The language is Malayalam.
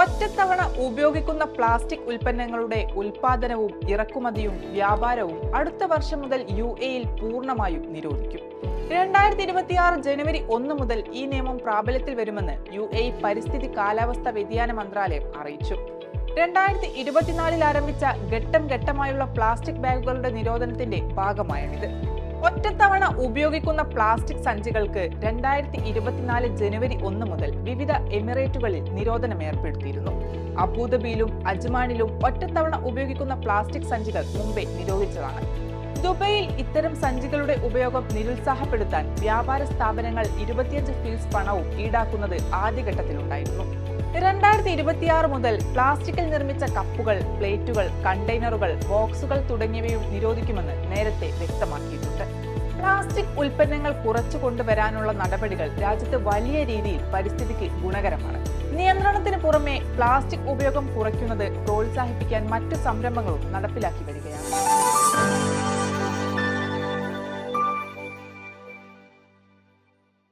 ഒറ്റത്തവണ ഉപയോഗിക്കുന്ന പ്ലാസ്റ്റിക് ഉൽപ്പന്നങ്ങളുടെ ഉൽപാദനവും ഇറക്കുമതിയും വ്യാപാരവും അടുത്ത വർഷം മുതൽ യു എയിൽ പൂർണമായും നിരോധിക്കും. രണ്ടായിരത്തി ഇരുപത്തിയാറ് ജനുവരി ഒന്ന് മുതൽ ഈ നിയമം പ്രാബല്യത്തിൽ വരുമെന്ന് യു എ പരിസ്ഥിതി കാലാവസ്ഥാ വ്യതിയാന മന്ത്രാലയം അറിയിച്ചു. രണ്ടായിരത്തി ഇരുപത്തിനാലിൽ ആരംഭിച്ച ഘട്ടം ഘട്ടമായുള്ള പ്ലാസ്റ്റിക് ബാഗുകളുടെ നിരോധനത്തിന്റെ ഭാഗമായാണിത്. ഒറ്റത്തവണ ഉപയോഗിക്കുന്ന പ്ലാസ്റ്റിക് സഞ്ചികൾക്ക് രണ്ടായിരത്തി ഇരുപത്തിനാല് ജനുവരി ഒന്ന് മുതൽ വിവിധ എമിറേറ്റുകളിൽ നിരോധനം ഏർപ്പെടുത്തിയിരുന്നു. അബൂദബിയിലും അജ്മാനിലും ഒറ്റത്തവണ ഉപയോഗിക്കുന്ന പ്ലാസ്റ്റിക് സഞ്ചികൾ മുംബൈ നിരോധിച്ചതാണ്. ദുബൈയിൽ ഇത്തരം സഞ്ചികളുടെ ഉപയോഗം നിരുത്സാഹപ്പെടുത്താൻ വ്യാപാര സ്ഥാപനങ്ങൾ ഇരുപത്തിയഞ്ച് ഫീസ് പണവും ഈടാക്കുന്നത് ആദ്യഘട്ടത്തിലുണ്ടായിരുന്നു. രണ്ടായിരത്തി ഇരുപത്തിയാറ് മുതൽ പ്ലാസ്റ്റിക്കിൽ നിർമ്മിച്ച കപ്പുകൾ പ്ലേറ്റുകൾ കണ്ടെയ്നറുകൾ ബോക്സുകൾ തുടങ്ങിയവയും നിരോധിക്കുമെന്ന് നേരത്തെ വ്യക്തമാക്കിയിട്ടുണ്ട്. പ്ലാസ്റ്റിക് ഉൽപ്പന്നങ്ങൾ കുറച്ചു കൊണ്ടുവരാനുള്ള നടപടികൾ രാജ്യത്ത് വലിയ രീതിയിൽ പരിസ്ഥിതിക്ക് ഗുണകരമാണ്. നിയന്ത്രണത്തിന് പുറമെ പ്ലാസ്റ്റിക് ഉപയോഗം കുറയ്ക്കുന്നത് പ്രോത്സാഹിപ്പിക്കാൻ മറ്റു സംരംഭങ്ങളും നടപ്പിലാക്കി വരികയാണ്.